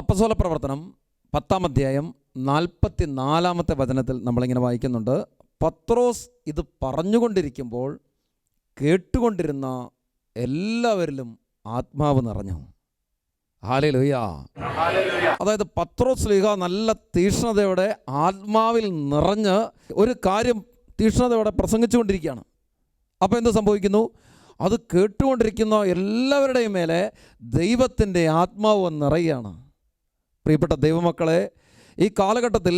അപ്പസോല പ്രവർത്തനം പത്താം അധ്യായം നാൽപ്പത്തി നാലാമത്തെ വചനത്തിൽ നമ്മളിങ്ങനെ വായിക്കുന്നുണ്ട്. പത്രോസ് ഇത് പറഞ്ഞുകൊണ്ടിരിക്കുമ്പോൾ കേട്ടുകൊണ്ടിരുന്ന എല്ലാവരിലും ആത്മാവ് നിറഞ്ഞു. ഹാലലുയ അതായത് പത്രോസ് ലീഹ നല്ല തീക്ഷ്ണതയോടെ ആത്മാവിൽ നിറഞ്ഞ് ഒരു കാര്യം തീക്ഷ്ണതയോടെ പ്രസംഗിച്ചുകൊണ്ടിരിക്കുകയാണ്. അപ്പോൾ എന്ത് സംഭവിക്കുന്നു? അത് കേട്ടുകൊണ്ടിരിക്കുന്ന എല്ലാവരുടെയും മേലെ ദൈവത്തിന്റെ ആത്മാവ് നിറയുകയാണ്. പ്രിയപ്പെട്ട ദൈവമക്കളെ ഈ കാലഘട്ടത്തിൽ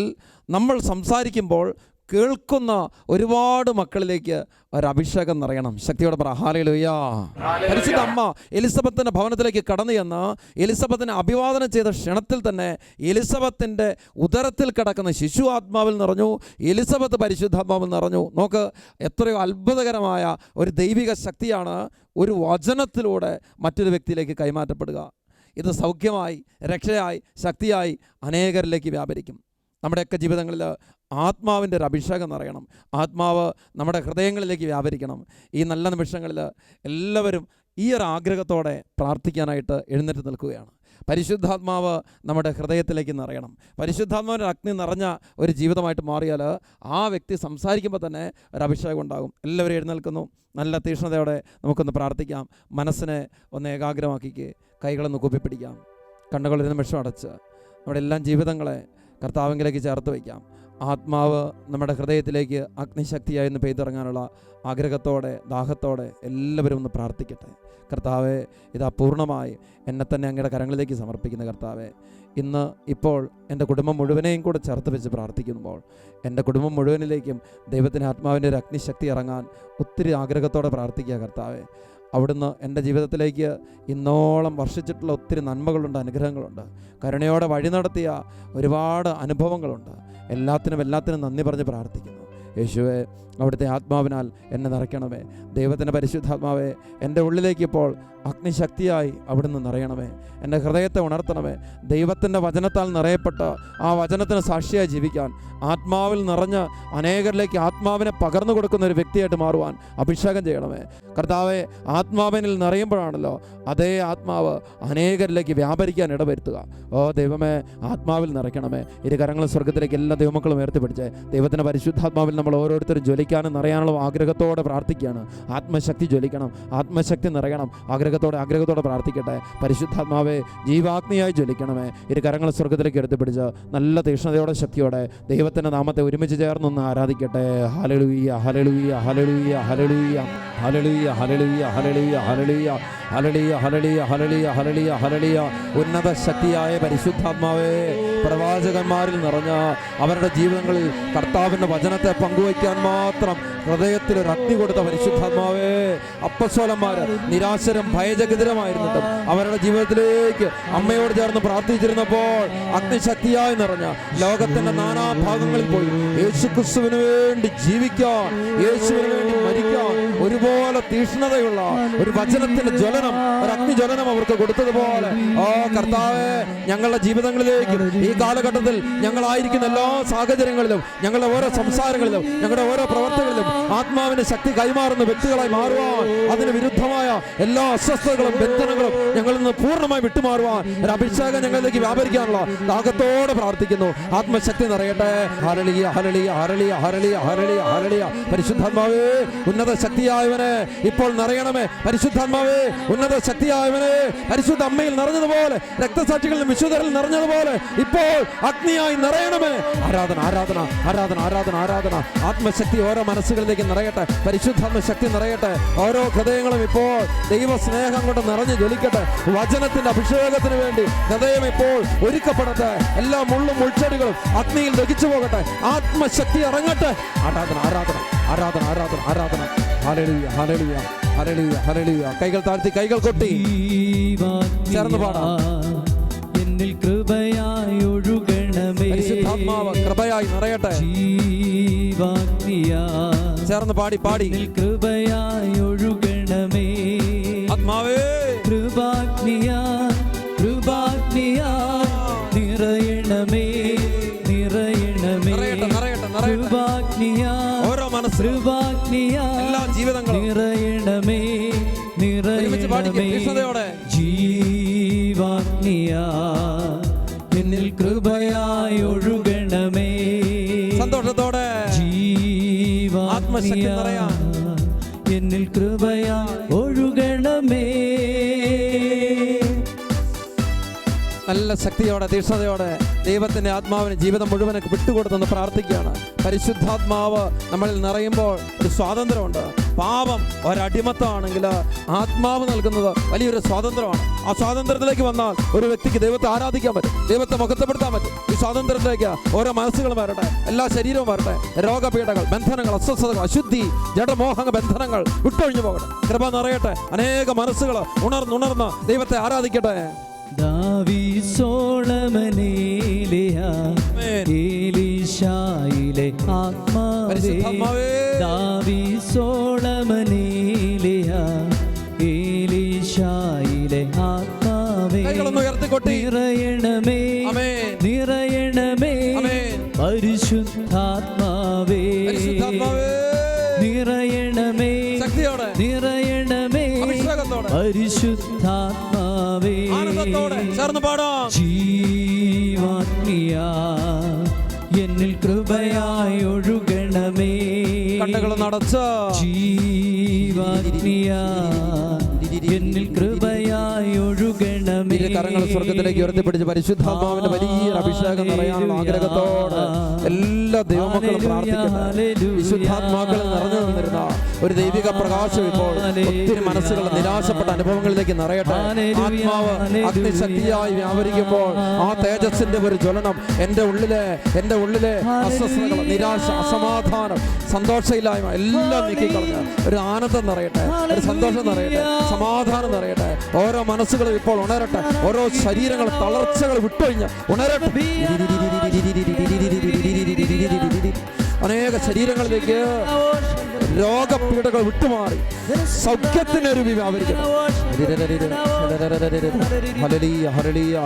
നമ്മൾ സംസാരിക്കുമ്പോൾ കേൾക്കുന്ന ഒരുപാട് മക്കളിലേക്ക് ഒരഭിഷേകം നിറയണം. ശക്തിയോടെ പറ പരിശുദ്ധ അമ്മ എലിസബത്തിന്റെ ഭവനത്തിലേക്ക് കടന്നു ചെന്ന് എലിസബത്തിനെ അഭിവാദനം ചെയ്ത ക്ഷണത്തിൽ തന്നെ എലിസബത്തിന്റെ ഉദരത്തിൽ കിടക്കുന്ന ശിശു ആത്മാവിൽ നിറഞ്ഞു എലിസബത്ത് പരിശുദ്ധാത്മാവിൽ നിറഞ്ഞു. നോക്ക് എത്രയോ അത്ഭുതകരമായ ഒരു ദൈവിക ശക്തിയാണ് ഒരു വചനത്തിലൂടെ മറ്റൊരു വ്യക്തിയിലേക്ക് കൈമാറ്റപ്പെടുക. ഇത് സൗഖ്യമായി രക്ഷയായി ശക്തിയായി അനേകരിലേക്ക് വ്യാപരിക്കും. നമ്മുടെയൊക്കെ ജീവിതങ്ങളിൽ ആത്മാവിന്റെ ഒരു അഭിഷേകം നിറയണം. ആത്മാവ് നമ്മുടെ ഹൃദയങ്ങളിലേക്ക് വ്യാപരിക്കണം. ഈ നല്ല നിമിഷങ്ങളിൽ എല്ലാവരും ഈ ഒരു ആഗ്രഹത്തോടെ പ്രാർത്ഥിക്കാനായിട്ട് എഴുന്നേറ്റ് നിൽക്കുകയാണ്. പരിശുദ്ധാത്മാവ് നമ്മുടെ ഹൃദയത്തിലേക്ക് നിറയണം. പരിശുദ്ധാത്മാവിന്റെ അഗ്നി നിറഞ്ഞ ഒരു ജീവിതമായിട്ട് മാറിയാൽ ആ വ്യക്തി സംസാരിക്കുമ്പോൾ തന്നെ ഒരു അഭിഷേകം ഉണ്ടാകും. എല്ലാവരും എഴുന്നേൽക്കുന്നു. നല്ല തീക്ഷ്ണതയോടെ നമുക്കൊന്ന് പ്രാർത്ഥിക്കാം. മനസ്സിനെ ഒന്ന് ഏകാഗ്രമാക്കിക്ക്. കൈകളൊന്ന് കൂപ്പിപ്പിടിക്കാം. കണ്ണുകളൊരു നിമിഷം അടച്ച് നമ്മുടെ എല്ലാം ജീവിതങ്ങളെ കർത്താവിങ്കിലേക്ക് ചേർത്ത് വയ്ക്കാം. ആത്മാവ് നമ്മുടെ ഹൃദയത്തിലേക്ക് അഗ്നിശക്തിയായി ഒന്ന് പെയ്തിറങ്ങാനുള്ള ആഗ്രഹത്തോടെ ദാഹത്തോടെ എല്ലാവരും ഒന്ന് പ്രാർത്ഥിക്കട്ടെ. കർത്താവെ ഇത് അപൂർണമായി എന്നെ തന്നെ അങ്ങയുടെ കരങ്ങളിലേക്ക് സമർപ്പിക്കുന്ന കർത്താവെ ഇന്ന് ഇപ്പോൾ എന്റെ കുടുംബം മുഴുവനെയും കൂടെ ചേർത്ത് വെച്ച് പ്രാർത്ഥിക്കുമ്പോൾ എന്റെ കുടുംബം മുഴുവനിലേക്കും ദൈവത്തിന്റെ ആത്മാവിന്റെ ഒരു അഗ്നിശക്തി ഇറങ്ങാൻ ഒത്തിരി ആഗ്രഹത്തോടെ പ്രാർത്ഥിക്കുക കർത്താവെ. അവിടുന്ന് എന്റെ ജീവിതത്തിലേക്ക് ഇന്നോളം വർഷിച്ചിട്ടുള്ള ഒത്തിരി നന്മകളുണ്ട് അനുഗ്രഹങ്ങളുണ്ട്. കരുണയോടെ വഴി നടത്തിയ ഒരുപാട് അനുഭവങ്ങളുണ്ട്. എല്ലാത്തിനും എല്ലാത്തിനും നന്ദി പറഞ്ഞ് പ്രാർത്ഥിക്കുന്നു. യേശുവെ അവിടുത്തെ ആത്മാവിനാൽ എന്നെ നിറയ്ക്കണമേ. ദൈവത്തിന്റെ പരിശുദ്ധാത്മാവേ എന്റെ ഉള്ളിലേക്ക് ഇപ്പോൾ അഗ്നിശക്തിയായി അവിടുന്ന് നിറയണമേ. എന്റെ ഹൃദയത്തെ ഉണർത്തണമേ. ദൈവത്തിന്റെ വചനത്താൽ നിറയപ്പെട്ട ആ വചനത്തിന് സാക്ഷിയായി ജീവിക്കാൻ ആത്മാവിൽ നിറഞ്ഞ് അനേകരിലേക്ക് ആത്മാവിനെ പകർന്നു കൊടുക്കുന്ന ഒരു വ്യക്തിയായിട്ട് മാറുവാൻ അഭിഷേകം ചെയ്യണമേ. കർത്താവെ ആത്മാവിനിൽ നിറയുമ്പോഴാണല്ലോ അതേ ആത്മാവ് അനേകരിലേക്ക് വ്യാപരിക്കാൻ ഇടവരുത്തുക. ഓ ദൈവമേ ആത്മാവിൽ നിറയ്ക്കണമേ. ഇരു കരങ്ങളും സ്വർഗത്തിലേക്ക് എല്ലാ ദൈവമക്കളും ഉയർത്തിപ്പിടിച്ച് ദൈവത്തിന്റെ പരിശുദ്ധാത്മാവിൽ നമ്മൾ ഓരോരുത്തരും ജ്വലിക്കാനും നിറയാനുള്ള ആഗ്രഹത്തോടെ പ്രാർത്ഥിക്കുകയാണ് ആത്മശക്തി ജ്വലിക്കണം ആത്മശക്തി നിറയണം ആഗ്രഹത്തോടെ ആഗ്രഹത്തോടെ പ്രാർത്ഥിക്കട്ടെ പരിശുദ്ധാത്മാവേ ജീവാഗ്നിയായി ജ്വലിക്കണമേ ഇരു കരങ്ങൾ സ്വർഗത്തിലേക്ക് എടുത്തുപിടിച്ച് നല്ല തീക്ഷ്ണതയോടെ ശക്തിയോടെ ദൈവത്തിന്റെ നാമത്തെ ഒരുമിച്ച് ചേർന്നൊന്ന് ആരാധിക്കട്ടെ ഹലലുയ്യ ഹലലുയ്യ ഹലലുയ്യ ഹലലുയ്യ ഹലലുയ്യ ഹലലുയ്യ ഹലലുയ്യ ഹലലുയ്യ ഹലലിയ ഹലലിയ ഹലലിയ ഹലലിയ ഹലലിയ ഉന്നത ശക്തിയായ പരിശുദ്ധാത്മാവേ പ്രവാചകന്മാരിൽ നിറഞ്ഞ അവരുടെ ജീവിതങ്ങളിൽ കർത്താവിന്റെ വചനത്തെ പങ്കുവയ്ക്കാൻ മാത്രം ഹൃദയത്തിൽ ഒരു അഗ്നി കൊടുത്ത പരിശുദ്ധാത്മാവേ അപ്പസ്വലന്മാര് നിരാശരം ഭയചകിതരമായിരുന്നിട്ടും അവരുടെ ജീവിതത്തിലേക്ക് അമ്മയോട് ചേർന്ന് പ്രാർത്ഥിച്ചിരുന്നപ്പോൾ അഗ്നിശക്തിയായി നിറഞ്ഞ ലോകത്തിന്റെ നാനാ ഭാഗങ്ങളിൽ പോയി യേശു ക്രിസ്തുവിന് വേണ്ടി ജീവിക്കാൻ യേശുവിന് വേണ്ടി മരിക്കാൻ ഒരുപോലെ തീഷ്ണതയുള്ള ഒരു വചനത്തിന്റെ ജ്വലനം ഒരു അഗ്നി ജ്വലനം അവർക്ക് കൊടുത്തതുപോലെ ഓ കർത്താവെ ഞങ്ങളുടെ ജീവിതങ്ങളിലേക്ക് ഈ കാലഘട്ടത്തിൽ ഞങ്ങളായിരിക്കുന്ന എല്ലാ സാഹചര്യങ്ങളിലും ഞങ്ങളുടെ ഓരോ സംസാരങ്ങളിലും ഞങ്ങളുടെ ഓരോ പ്രവർത്തനങ്ങളിലും ആത്മാവിന്റെ ശക്തി കൈമാറുന്ന വ്യക്തികളായി മാറുവാൻ അതിന് വിരുദ്ധമായ എല്ലാ അസ്വസ്ഥതകളും ബന്ധനങ്ങളും ഞങ്ങളിൽ നിന്ന് പൂർണമായി വിട്ടുമാറുവാൻ ഒരു അഭിഷേകം ഞങ്ങളിലേക്ക് വ്യാപരിക്കാനുള്ള ദാഹത്തോടെ പ്രാർത്ഥിക്കുന്നു. ആത്മശക്തി നിറയട്ടെ. ഹരളിയ ഹരളിയ ഹരളിയ ഹരളിയ ഹരളിയ ഹരളിയ പരിശുദ്ധാത്മാവേ ഉന്നത ശക്തിയായവനെ ഇപ്പോൾ നിറയണമേ. പരിശുദ്ധാത്മാവേ ഉന്നത ശക്തിയായവനെ. പരിശുദ്ധ അമ്മയിൽ നിറഞ്ഞതുപോലെ രക്തസാക്ഷികളിലും വിശുദ്ധരിൽ നിറഞ്ഞതുപോലെ ഇപ്പോൾ അഗ്നിയായി നിറയണമേ. ആരാധന ആരാധന ആരാധന ആരാധന ആരാധന. ഓരോ മനസ്സുകളിലേക്ക് നിറയട്ടെ. പരിശുദ്ധാത്മ ശക്തി നിറയട്ടെ. ഓരോ ഹൃദയങ്ങളും ഇപ്പോൾ ദൈവ സ്നേഹം കൊണ്ട് നിറഞ്ഞു ജ്വലിക്കട്ടെ. വചനത്തിന്റെ അഭിഷേകത്തിന് വേണ്ടി ഹൃദയം ഇപ്പോൾ ഒരുക്കപ്പെടട്ടെ. എല്ലാ മുള്ളും മുൾച്ചെടികളും അഗ്നിയിൽ ദഹിച്ചു പോകട്ടെ. ആത്മശക്തി ഇറങ്ങട്ടെ. ആരാധന ആരാധന ആരാധന ആരാധന ആരാധന. ഹല്ലേലൂയ ഹല്ലേലൂയ ഹരളിയ ഹരളിയ കൈകൾ താഴ്ത്തി കൈകൾ കൊട്ടി. ചേർന്ന് പാടാം. പരിശുദ്ധാത്മാവ് കൃപയായി നിറയട്ടെ. ചേർന്ന് പാടി പാടി. കൃപയായി ഒഴുകണമേ. ആത്മാവേ. കൃപാഗ്നിയാ കൃപാഗ്നിയാ നിറയണമേ നിറയണമേ. കൃപാഗ്നിയാ ഓരോ മനസ്സ് കൃപാഗ്നിയാ എല്ലാ ജീവിതങ്ങളും നിറയണമേ നിറയണമേ. ജീവാഗ്നിയാ ആത്മശക്തി നിറയാൻ. എന്നിൽ കൃപയാ ഒഴുകണമേ നല്ല ശക്തിയോടെ തീക്ഷ്ണതയോടെ ദൈവത്തിന്റെ ആത്മാവിന് ജീവിതം മുഴുവനൊക്കെ വിട്ടുകൊടുത്തെന്ന് പ്രാർത്ഥിക്കുകയാണ്. പരിശുദ്ധാത്മാവ് നമ്മളിൽ നിറയുമ്പോൾ ഒരു സ്വാതന്ത്ര്യമുണ്ട്. പാപം ഒരടിമത്തമാണെങ്കിൽ ആത്മാവ് നൽകുന്നത് വലിയൊരു സ്വാതന്ത്ര്യമാണ്. ആ സ്വാതന്ത്ര്യത്തിലേക്ക് വന്നാൽ ഒരു വ്യക്തിക്ക് ദൈവത്തെ ആരാധിക്കാൻ പറ്റും. ദൈവത്തെ മുഖത്തപ്പെടുത്താൻ പറ്റും. ഈ സ്വാതന്ത്ര്യത്തിലേക്ക് ഓരോ മനസ്സുകളും വരട്ടെ. എല്ലാ ശരീരവും വരട്ടെ. രോഗപീഠകൾ ബന്ധനങ്ങൾ അസ്വസ്ഥതകൾ അശുദ്ധി ജഡമോഹ ബന്ധനങ്ങൾ വിട്ടൊഴിഞ്ഞു പോകട്ടെ. കൃപ നിറയട്ടെ. അനേക മനസ്സുകൾ ഉണർന്നുണർന്ന് ദൈവത്തെ ആരാധിക്കട്ടെ. ദാവി സോളമനേലിയ ആമേൻ. ആത്മാവേ. ദാവി സോളമനേലിയ ഏലീശായിലെ ആത്മാവേ നടച്ച് എന്നിൽ കൃപയായി ഒഴുകണമേ. കരങ്ങൾ സ്വർഗത്തിലേക്ക് ഉയർത്തിപ്പിടിച്ച് പരിശുദ്ധാത്മാവിന്റെ വലിയൊരു അഭിഷേകം നിറയാനുള്ള ആഗ്രഹത്തോടെ എല്ലാ ദൈവമക്കളും പ്രാർത്ഥിക്കുന്നു വിശുദ്ധാത്മാക്കൾ നിറഞ്ഞു നിന്നിരുന്ന? ഒരു ദൈവിക പ്രകാശം ഇപ്പോൾ ഒത്തിരി മനസ്സുകൾ നിരാശപ്പെട്ട അനുഭവങ്ങളിലേക്ക് നിറയട്ടെ. ആത്മാവ് അഗ്നിശക്തിയായി വ്യാപരിക്കുമ്പോൾ ആ തേജസ്സിന്റെ ഒരു ജ്വലനം എന്റെ ഉള്ളിലെ എന്റെ ഉള്ളിലെ അസ്വസ്ഥതകൾ നിരാശ അസമാധാനം സന്തോഷമില്ലായ്മ എല്ലാം നീക്കിക്കളഞ്ഞ് ഒരു ആനന്ദം നിറയട്ടെ ഒരു സന്തോഷം നിറയട്ടെ സമാധാനം നിറയട്ടെ. ഓരോ മനസ്സുകളും ഇപ്പോൾ ഉണരട്ടെ. ഓരോ ശരീരങ്ങൾ തളർച്ചകൾ വിട്ടൊഴിഞ്ഞ് ഉണരട്ടെ. അനേക ശരീരങ്ങളിലേക്ക് രോഗപീഠകൾ വിട്ടുമാറി. സൗഖ്യത്തിനൊരു വ്യാപരിക്കണം ഹരളീയ ഹരളീയ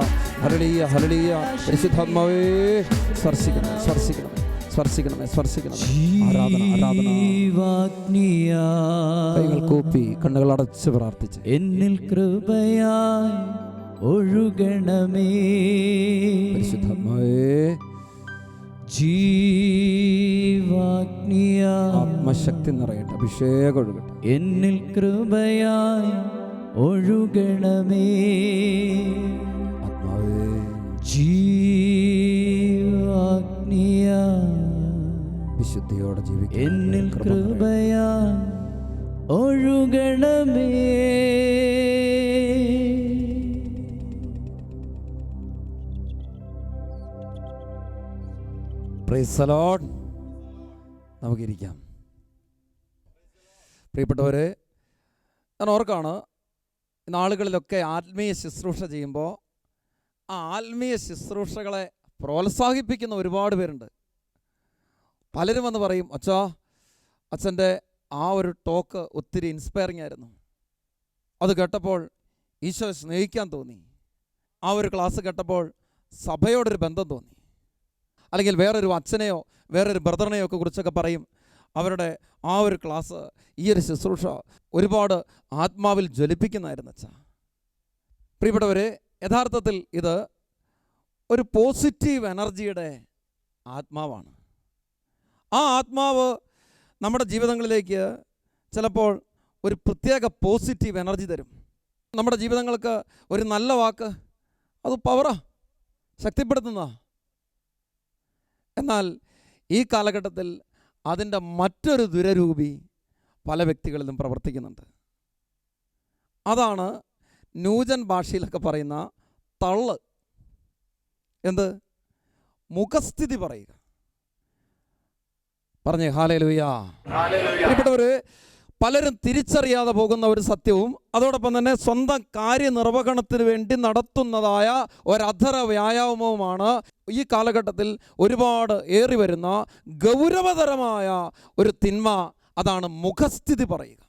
ഹരളീയ ഹരളീയ പരിശുദ്ധാത്മാവേ സ്പർശിക്കണം സ്പർശിക്കണം സ്പർശിക്കണമേ സ്പർശിക്കണമേ. കൈകൾ കൂപ്പി കണ്ണുകൾ അടച്ച് പ്രാർത്ഥിച്ച്. എന്നിൽ കൃപയായി ഒഴുകണമേ. പരിശുദ്ധാത്മാവേ ജീവാഗ്നിയ ആത്മശക്തി നിറയട്ടെ അഭിഷേകം ഒഴുകട്ടെ. എന്നിൽ കൃപയായി ഒഴുകണമേ. ആത്മാവേ. ജീവാഗ്നിയ വിശുദ്ധിയോടെ ജീവിക്കാൻ എന്നിൽ കൃപയാ കൃപയായി ഒഴുകണമേ. Lord. നമുക്കിരിക്കാം. പ്രിയപ്പെട്ടവരെ ഞാൻ ഓർക്കാണ് നാളുകളിലൊക്കെ ആത്മീയ ശുശ്രൂഷ ചെയ്യുമ്പോൾ ആ ആത്മീയ ശുശ്രൂഷകളെ പ്രോത്സാഹിപ്പിക്കുന്ന ഒരുപാട് പേരുണ്ട്. പലരും വന്ന് പറയും അച്ഛാ അച്ഛന്റെ ആ ഒരു ടോക്ക് ഒത്തിരി ഇൻസ്പയറിംഗ് ആയിരുന്നു. അത് കേട്ടപ്പോൾ ഈശോ സ്നേഹിക്കാൻ തോന്നി. ആ ഒരു ക്ലാസ് കേട്ടപ്പോൾ സഭയോടൊരു ബന്ധം തോന്നി. അല്ലെങ്കിൽ വേറൊരു അച്ഛനെയോ വേറൊരു ബ്രദറിനെയോ ഒക്കെ കുറിച്ചൊക്കെ പറയും. അവരുടെ ആ ഒരു ക്ലാസ് ഈ ഒരു ശുശ്രൂഷ ഒരുപാട് ആത്മാവിൽ ജ്വലിപ്പിക്കുന്നതായിരുന്നു അച്ഛാ. പ്രിയപ്പെട്ടവരെ യഥാർത്ഥത്തിൽ ഇത് ഒരു പോസിറ്റീവ് എനർജിയുടെ ആത്മാവാണ്. ആ ആത്മാവ് നമ്മുടെ ജീവിതങ്ങളിലേക്ക് ചിലപ്പോൾ ഒരു പ്രത്യേക പോസിറ്റീവ് എനർജി തരും. നമ്മുടെ ജീവിതങ്ങൾക്ക് ഒരു നല്ല വാക്ക് അത് പവറാ ശക്തിപ്പെടുത്തുന്ന എന്നാൽ ഈ കാലഘട്ടത്തിൽ അതിന്റെ മറ്റൊരു ദുരരൂപി പല വ്യക്തികളിലും പ്രവർത്തിക്കുന്നുണ്ട്. അതാണ് ന്യൂജൻ ഭാഷയിലൊക്കെ പറയുന്ന തള്ള്. എന്ത്? മുഖസ്ഥിതി പറയുക. പറഞ്ഞേ ഹാലേ ലുയാ പ്രിയപ്പെട്ടവര് പലരും തിരിച്ചറിയാതെ പോകുന്ന ഒരു സത്യവും അതോടൊപ്പം തന്നെ സ്വന്തം കാര്യനിർവഹണത്തിന് വേണ്ടി നടത്തുന്നതായ ഒരധര വ്യായാമവുമാണ് ഈ കാലഘട്ടത്തിൽ ഒരുപാട് ഏറി വരുന്ന ഗൗരവതരമായ ഒരു തിന്മ അതാണ് മുഖസ്ഥിതി പറയുക.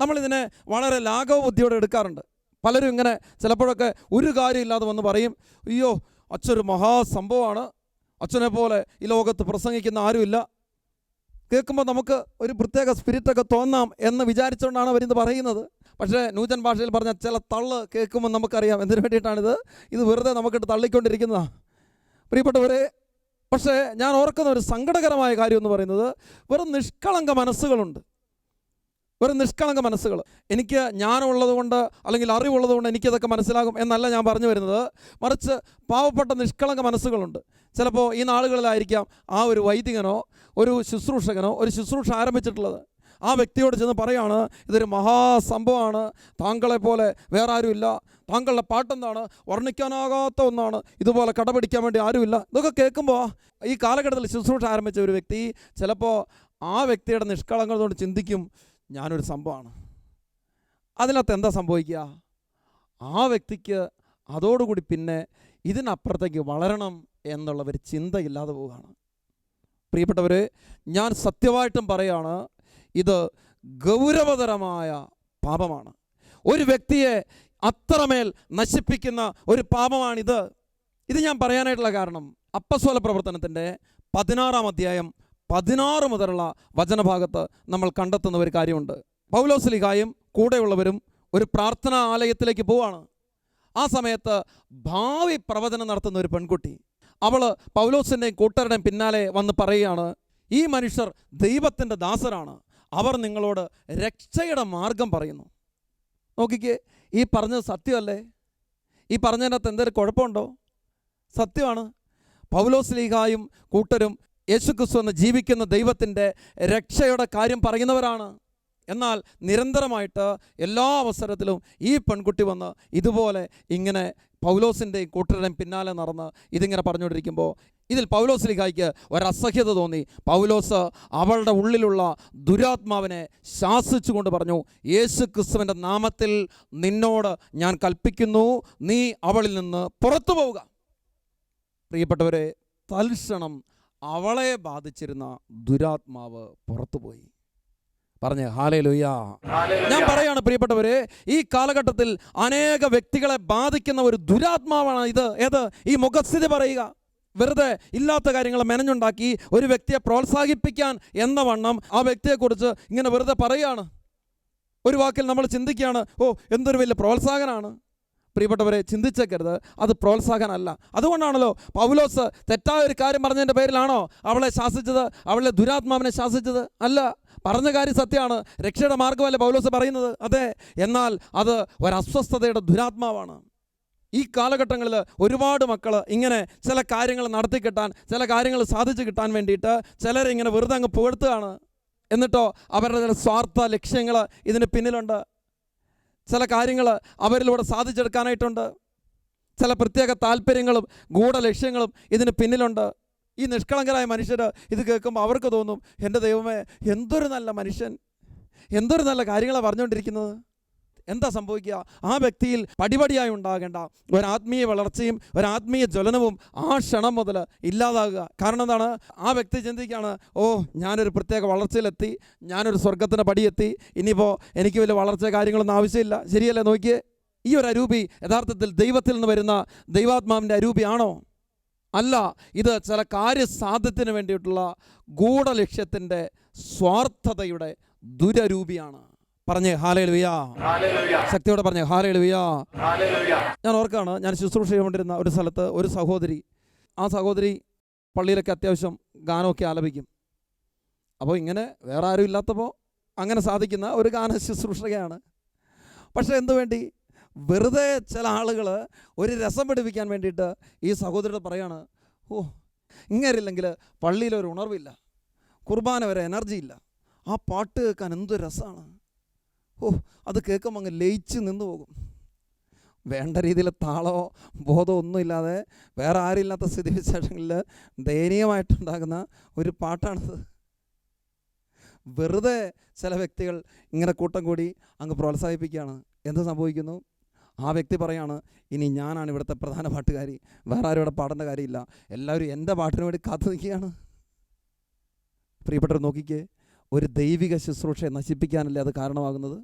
നമ്മളിതിനെ വളരെ ലാഘവ ബുദ്ധിയോടെ എടുക്കാറുണ്ട്. പലരും ഇങ്ങനെ ചിലപ്പോഴൊക്കെ ഒരു കാര്യമില്ലാതെ വന്ന് പറയും അയ്യോ അച്ഛനൊരു മഹാസംഭവമാണ്. അച്ഛനെ പോലെ ഈ ലോകത്ത് പ്രസംഗിക്കുന്ന ആരുമില്ല. കേൾക്കുമ്പോൾ നമുക്ക് ഒരു പ്രത്യേക സ്പിരിറ്റൊക്കെ തോന്നാം എന്ന് വിചാരിച്ചുകൊണ്ടാണ് അവരിത് പറയുന്നത്. പക്ഷേ നൂതൻ ഭാഷയിൽ പറഞ്ഞ ചില തള്ള് കേൾക്കുമ്പോൾ നമുക്കറിയാം. എന്തിനു വേണ്ടിയിട്ടാണിത്? ഇത് വെറുതെ നമുക്കിട്ട് തള്ളിക്കൊണ്ടിരിക്കുന്നതാണ് പ്രിയപ്പെട്ടവരെ പക്ഷേ ഞാൻ ഓർക്കുന്ന ഒരു സങ്കടകരമായ കാര്യം എന്ന് പറയുന്നത് വെറും നിഷ്കളങ്ക മനസ്സുകളുണ്ട്. വെറും നിഷ്കളങ്ക മനസ്സുകൾ. എനിക്ക് ജ്ഞാനമുള്ളത് കൊണ്ട് അല്ലെങ്കിൽ അറിവുള്ളത് കൊണ്ട് എനിക്കിതൊക്കെ മനസ്സിലാകും എന്നല്ല ഞാൻ പറഞ്ഞു വരുന്നത്. മറിച്ച് പാവപ്പെട്ട നിഷ്കളങ്ക മനസ്സുകളുണ്ട്. ചിലപ്പോൾ ഈ നാളുകളിലായിരിക്കാം ആ ഒരു വൈദികനോ ഒരു ശുശ്രൂഷകനോ ഒരു ശുശ്രൂഷ ആരംഭിച്ചിട്ടുള്ളത്. ആ വ്യക്തിയോട് ചെന്ന് പറയാണ് ഇതൊരു മഹാസംഭവമാണ് താങ്കളെപ്പോലെ വേറെ ആരുമില്ല താങ്കളുടെ പാട്ടെന്താണ്? വർണിക്കാനാകാത്ത ഒന്നാണ്. ഇതുപോലെ കടപിടിക്കാൻ വേണ്ടി ആരുമില്ല ഇതൊക്കെ കേൾക്കുമ്പോൾ ഈ കാലഘട്ടത്തിൽ ശുശ്രൂഷ ആരംഭിച്ച ഒരു വ്യക്തി ചിലപ്പോൾ ആ വ്യക്തിയുടെ നിഷ്കളങ്ങൾ കൊണ്ട് ചിന്തിക്കും ഞാനൊരു സംഭവമാണ്. അതിനകത്ത് എന്താ സംഭവിക്കുക? ആ വ്യക്തിക്ക് അതോടുകൂടി പിന്നെ ഇതിനപ്പുറത്തേക്ക് വളരണം എന്നുള്ള ഒരു ചിന്തയില്ലാതെ പോവുകയാണ്. പ്രിയപ്പെട്ടവരെ ഞാൻ സത്യമായിട്ടും പറയാണ് ഇത് ഗൗരവതരമായ പാപമാണ്. ഒരു വ്യക്തിയെ അത്രമേൽ നശിപ്പിക്കുന്ന ഒരു പാപമാണിത്. ഇത് ഞാൻ പറയാനായിട്ടുള്ള കാരണം അപ്പസ്വല പ്രവർത്തനത്തിന്റെ പതിനാറാം അധ്യായം പതിനാറ് മുതലുള്ള വചനഭാഗത്ത് നമ്മൾ കണ്ടെത്തുന്ന ഒരു കാര്യമുണ്ട്. പൗലോസ്ലിഹായും കൂടെയുള്ളവരും ഒരു പ്രാർത്ഥനാ ആലയത്തിലേക്ക് പോവാണ്. ആ സമയത്ത് ഭാവി പ്രവചനം നടത്തുന്ന ഒരു പെൺകുട്ടി അവൾ പൗലോസിന്റെയും കൂട്ടരുടെയും പിന്നാലെ വന്ന് പറയുകയാണ് ഈ മനുഷ്യർ ദൈവത്തിന്റെ ദാസരാണ്. അവർ നിങ്ങളോട് രക്ഷയുടെ മാർഗം പറയുന്നു. നോക്കിക്കേ ഈ പറഞ്ഞത് സത്യമല്ലേ? ഈ പറഞ്ഞതിനകത്ത് എന്തൊരു കുഴപ്പമുണ്ടോ? സത്യമാണ്. പൗലോസ് ലീഹായും കൂട്ടരും യേശുക്രിസ്തു എന്ന് ജീവിക്കുന്ന ദൈവത്തിന്റെ രക്ഷയുടെ കാര്യം പറയുന്നവരാണ്. എന്നാൽ നിരന്തരമായിട്ട് എല്ലാ അവസരത്തിലും ഈ പെൺകുട്ടി വന്ന് ഇതുപോലെ ഇങ്ങനെ പൗലോസിന്റെയും കൂട്ടരുടെയും പിന്നാലെ നടന്ന് ഇതിങ്ങനെ പറഞ്ഞുകൊണ്ടിരിക്കുമ്പോൾ ഇതിൽ പൗലോസ് ലിഖായിക്ക് ഒരസഹ്യത തോന്നി. പൗലോസ് അവളുടെ ഉള്ളിലുള്ള ദുരാത്മാവിനെ ശാസിച്ചുകൊണ്ട് പറഞ്ഞു യേശു ക്രിസ്തുവിന്റെ നാമത്തിൽ നിന്നോട് ഞാൻ കൽപ്പിക്കുന്നു നീ അവളിൽ നിന്ന് പുറത്തു പോവുക. പ്രിയപ്പെട്ടവരെ തൽക്ഷണം അവളെ ബാധിച്ചിരുന്ന ദുരാത്മാവ് പുറത്തുപോയി. പറഞ്ഞേ ഹാലേ ലുയ്യ ഞാൻ പറയാണ് പ്രിയപ്പെട്ടവരെ ഈ കാലഘട്ടത്തിൽ അനേക വ്യക്തികളെ ബാധിക്കുന്ന ഒരു ദുരാത്മാവാണ് ഇത്. ഏത്? ഈ മുഖസ്ഥിതി പറയുക. വെറുതെ ഇല്ലാത്ത കാര്യങ്ങൾ മെനഞ്ഞുണ്ടാക്കി ഒരു വ്യക്തിയെ പ്രോത്സാഹിപ്പിക്കാൻ എന്ന വണ്ണം ആ വ്യക്തിയെക്കുറിച്ച് ഇങ്ങനെ വെറുതെ പറയുകയാണ്. ഒരു വാക്കിൽ നമ്മൾ ചിന്തിക്കുകയാണ് ഓ എന്തൊരു വലിയ പ്രോത്സാഹനാണ്. പ്രിയപ്പെട്ടവരെ ചിന്തിച്ചേക്കരുത്. അത് പ്രോത്സാഹനമല്ല. അതുകൊണ്ടാണല്ലോ പൗലോസ് തെറ്റായ ഒരു കാര്യം പറഞ്ഞതിന്റെ പേരിലാണോ അവളെ ശാസിച്ചത്? അവളെ ദുരാത്മാവിനെ ശാസിച്ചത്? അല്ല. പറഞ്ഞ കാര്യം സത്യമാണ്. രക്ഷയുടെ മാർഗമല്ലേ പൗലോസ് പറയുന്നത്? അതെ. എന്നാൽ അത് ഒരസ്വസ്ഥതയുടെ ദുരാത്മാവാണ്. ഈ കാലഘട്ടങ്ങളിൽ ഒരുപാട് മക്കൾ ഇങ്ങനെ ചില കാര്യങ്ങൾ നടത്തി കിട്ടാൻ ചില കാര്യങ്ങൾ സാധിച്ചു കിട്ടാൻ വേണ്ടിയിട്ട് ചിലരെ ഇങ്ങനെ വെറുതെ അങ്ങ് പുകഴ്ത്തുകയാണ്. എന്നിട്ടോ അവരുടെ ചില സ്വാർത്ഥ ലക്ഷ്യങ്ങൾ ഇതിന് പിന്നിലുണ്ട്. ചില കാര്യങ്ങൾ അവരിലൂടെ സാധിച്ചെടുക്കാനായിട്ടുണ്ട്. ചില പ്രത്യേക താല്പര്യങ്ങളും ഗൂഢലക്ഷ്യങ്ങളും ഇതിന് പിന്നിലുണ്ട്. ഈ നിഷ്കളങ്കരായ മനുഷ്യർ ഇത് കേൾക്കുമ്പോൾ അവർക്ക് തോന്നും എന്റെ ദൈവമേ എന്തൊരു നല്ല മനുഷ്യൻ? എന്തൊരു നല്ല കാര്യങ്ങളാണ് പറഞ്ഞുകൊണ്ടിരിക്കുന്നത്? എന്താ സംഭവിക്കുക? ആ വ്യക്തിയിൽ പടിപടിയായി ഉണ്ടാകേണ്ട ഒരാത്മീയ വളർച്ചയും ഒരാത്മീയ ജ്വലനവും ആ ക്ഷണം മുതൽ ഇല്ലാതാകുക. കാരണം എന്താണ്? ആ വ്യക്തി ചിന്തിക്കുകയാണ് ഓ ഞാനൊരു പ്രത്യേക വളർച്ചയിലെത്തി ഞാനൊരു സ്വർഗത്തിന്റെ പടിയെത്തി ഇനിയിപ്പോൾ എനിക്ക് വലിയ വളർച്ച കാര്യങ്ങളൊന്നും ആവശ്യമില്ല. ശരിയല്ലേ നോക്കിയേ? ഈ ഒരു അരൂപി യഥാർത്ഥത്തിൽ ദൈവത്തിൽ നിന്ന് വരുന്ന ദൈവാത്മാവിന്റെ അരൂപിയാണോ? അല്ല ഇത് ചില കാര്യസാധ്യത്തിന് വേണ്ടിയിട്ടുള്ള ഗൂഢലക്ഷ്യത്തിന്റെ സ്വാർത്ഥതയുടെ ദുരരൂപിയാണ്. പറഞ്ഞേ ഹാലേ ലുയാ ശക്തിയോടെ പറഞ്ഞേ ഹാലേ ലുയാ ഞാൻ ഓർക്കാണ് ഞാൻ ശുശ്രൂഷ ചെയ്തുകൊണ്ടിരുന്ന ഒരു സ്ഥലത്ത് ഒരു സഹോദരി ആ സഹോദരി പള്ളിയിലൊക്കെ അത്യാവശ്യം ഗാനമൊക്കെ ആലപിക്കും. അപ്പോൾ ഇങ്ങനെ വേറെ ആരും ഇല്ലാത്തപ്പോൾ അങ്ങനെ സാധിക്കുന്ന ഒരു ഗാന ശുശ്രൂഷകയാണ്. പക്ഷേ എന്തു വേണ്ടി? വെറുതെ ചില ആളുകൾ ഒരു രസം പിടിപ്പിക്കാൻ വേണ്ടിയിട്ട് ഈ സഹോദരിയോട് പറയാണ് ഓ ഇങ്ങനെയില്ലെങ്കിൽ പള്ളിയിൽ ഒരു ഉണർവില്ല. കുർബാന വരെ എനർജി ഇല്ല ആ പാട്ട് കേൾക്കാൻ എന്തൊരു രസമാണ്. ഓ അത് കേൾക്കുമ്പോൾ അങ്ങ് ലയിച്ച് നിന്ന് പോകും. വേണ്ട രീതിയിൽ താളമോ ബോധമോ ഒന്നുമില്ലാതെ വേറെ ആരുമില്ലാത്ത സ്ഥിതി വിശേഷങ്ങളിൽ ദയനീയമായിട്ടുണ്ടാകുന്ന ഒരു പാട്ടാണത്. വെറുതെ ചില വ്യക്തികൾ ഇങ്ങനെ കൂട്ടം കൂടി അങ്ങ് പ്രോത്സാഹിപ്പിക്കുകയാണ്. എന്ത് സംഭവിക്കുന്നു? ആ വ്യക്തി പറയാണ് ഇനി ഞാനാണ് ഇവിടുത്തെ പ്രധാന പാട്ടുകാരി. വേറെ ആരും ഇവിടെ പാടേണ്ട കാര്യമില്ല. എല്ലാവരും എന്റെ പാട്ടിന് വേണ്ടി കാത്തു നിൽക്കുകയാണ്. പ്രിയപ്പെട്ടവർ നോക്കിക്കേ. ഒരു ദൈവിക ശുശ്രൂഷയെ നശിപ്പിക്കാനല്ലേ അത് കാരണമാകുന്നത്?